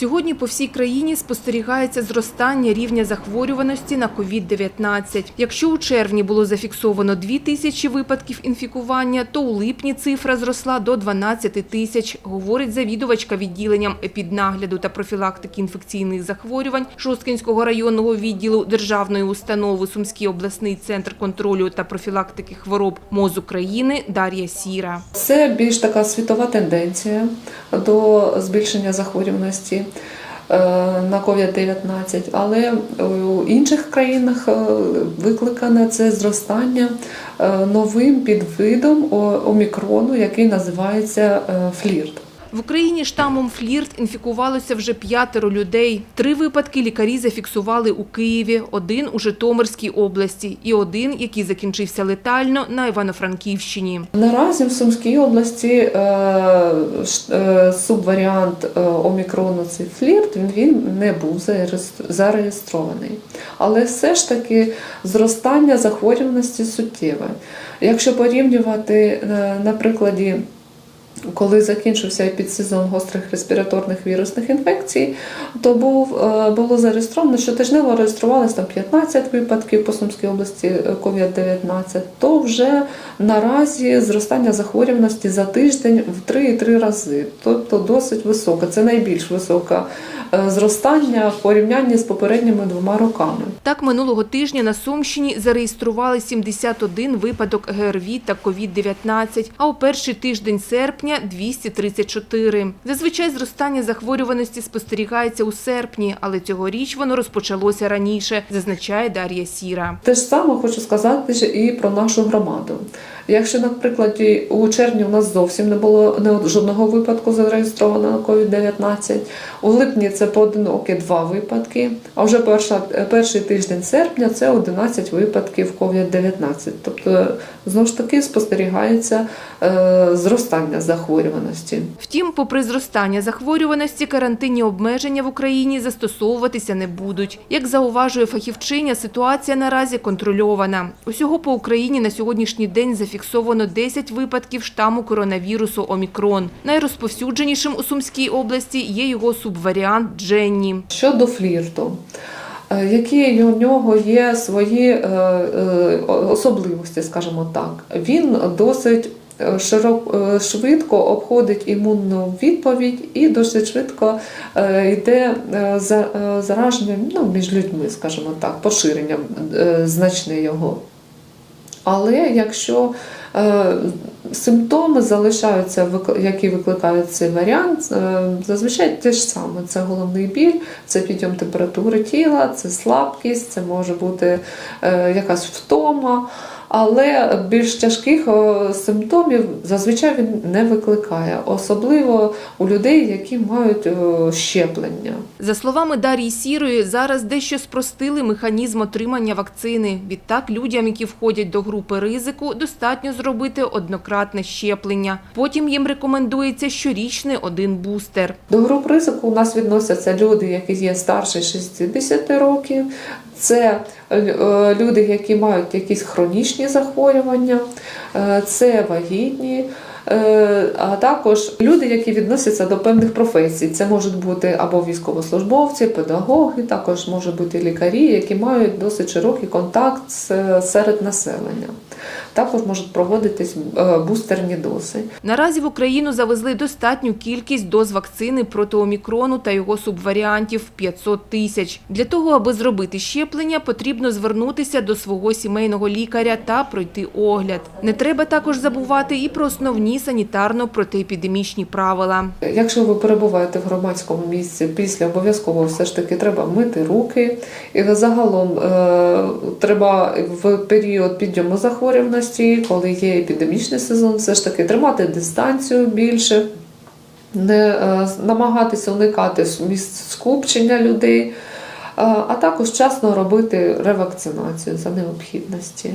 Сьогодні по всій країні спостерігається зростання рівня захворюваності на COVID-19. Якщо у червні було зафіксовано 2 тисячі випадків інфікування, то у липні цифра зросла до 12 тисяч, говорить завідувачка відділенням епіднагляду та профілактики інфекційних захворювань Шосткинського районного відділу Державної установи Сумський обласний центр контролю та профілактики хвороб МОЗ України Дар'я Сіра. Це більш така світова тенденція до збільшення захворюваності е, на COVID-19, але у інших країнах е, викликане це зростання е, новим підвидом омікрону, який називається флірт. В Україні штамом флірт інфікувалося вже п'ятеро людей. Три випадки лікарі зафіксували у Києві, один у Житомирській області і один, який закінчився летально на Івано-Франківщині. Наразі в Сумській області е, е, субваріант е, омікрону цей флірт він, не був зареєстр- зареєстрований. Але все ж таки зростання захворюваності суттєве. Якщо порівнювати на прикладі коли закінчився підсезон гострих респіраторних вірусних інфекцій, то був, е, було зареєстровано, щотижнево реєструвалися там 15 випадків по Сумській області е, COVID-19, то вже наразі зростання захворюваності за тиждень в 3,3 рази, тобто досить високе. Це найбільш високе е, зростання в порівнянні з попередніми двома роками. Так, минулого тижня на Сумщині зареєстрували 71 випадок ГРВІ та COVID-19, а у перший тиждень серпня – 234. Зазвичай зростання захворюваності спостерігається у серпні, але цьогоріч воно розпочалося раніше, зазначає Дар'я Сіра. Те ж саме хочу сказати і про нашу громаду. Якщо, наприклад, у червні у нас зовсім не було жодного випадку зареєстровано на COVID-19, у липні це поодинокі два випадки, а вже перша, перший тиждень серпня це 11 випадків COVID-19. Тобто, знову ж таки, спостерігається е, зростання захворюваності. Втім, попри зростання захворюваності, карантинні обмеження в Україні застосовуватися не будуть. Як зауважує фахівчиня, ситуація наразі контрольована. Усього по Україні на сьогоднішній день зафіксовано 10 випадків штаму коронавірусу Омікрон. Найрозповсюдженішим у Сумській області є його субваріант Дженні. Щодо флірту, е, які у нього є свої е, е, особливості, скажімо так, він досить широк, швидко обходить імунну відповідь і досить швидко йде за- зараження ну, між людьми, скажімо так, поширення значне його. Але якщо е, симптоми залишаються, які викликають цей варіант, е, зазвичай те ж саме: це головний біль, це підйом температури тіла, це слабкість, це може бути е, якась втома. Але більш тяжких е, симптомів зазвичай він не викликає, особливо у людей, які мають е, щеплення. За словами Дар'ї Сірої, зараз дещо спростили механізм отримання вакцини. Відтак, людям, які входять до групи ризику, достатньо зробити однократне щеплення. Потім їм рекомендується щорічний один бустер. До груп ризику у нас відносяться люди, які є старше 60 років. Це люди, які мають якісь хронічні захворювання, е, це вагітні. е, А також люди, які відносяться до певних професій. Це можуть бути або військовослужбовці, педагоги, також можуть бути лікарі, які мають досить широкий контакт серед населення. Також можуть проводитись е, бустерні дози. Наразі в Україну завезли достатню кількість доз вакцини проти омікрону та його субваріантів – 500 тисяч. Для того, аби зробити щеплення, потрібно звернутися до свого сімейного лікаря та пройти огляд. Не треба також забувати і про основні санітарно-протиепідемічні правила. Якщо ви перебуваєте в громадському місці, після обов'язково все ж таки треба мити руки. І загалом е, треба в період підйому захворюваності, коли є епідемічний сезон, все ж таки тримати дистанцію більше, не е, намагатися уникати місць скупчення людей, е, а також вчасно робити ревакцинацію за необхідності.